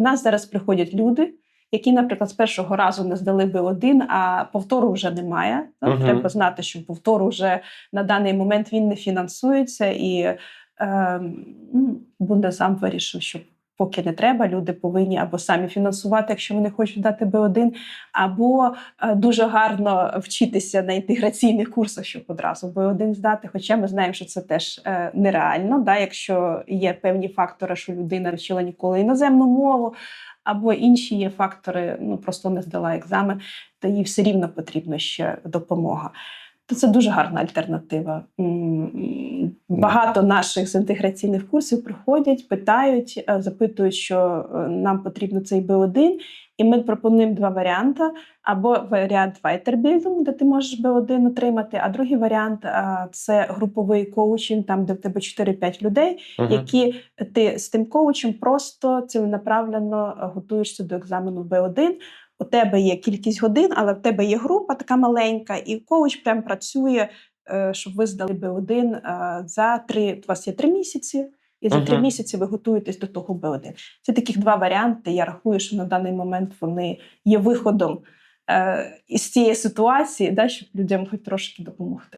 у нас зараз приходять люди, які, наприклад, з першого разу не здали би один, а повтору вже немає. Мгм. Треба знати, що повтору вже на даний момент він не фінансується, і е, ну, Бундесам вирішив, що поки не треба, люди повинні або самі фінансувати, якщо вони хочуть дати Б1, або е, дуже гарно вчитися на інтеграційних курсах, щоб одразу Б1 здати. Хоча ми знаємо, що це теж е, нереально, да, якщо є певні фактори, що людина вчила ніколи іноземну мову, або інші є фактори, ну просто не здала екзамен, то їй все рівно потрібна ще допомога. То це дуже гарна альтернатива. Багато наших з інтеграційних курсів приходять, питають, е, запитують, що е, нам потрібно цей Б1, і ми пропонуємо два варіанти: або варіант Weiterbildung, де ти можеш Б1 отримати, а другий варіант е, це груповий коучинг, там де в тебе 4-5 людей, Мгм. які ти з тим коучем просто ціленаправленно е, готуєшся до екзамену Б1. У тебе є кількість годин, але в тебе є група така маленька, і коуч прям працює, е, щоб ви здали Б1 е, за три. У вас є три місяці, і за три місяці ви готуєтесь до того Б1. Це таких два варіанти. Я рахую, що на даний момент вони є виходом е, із цієї ситуації, да, щоб людям хоч трошки допомогти.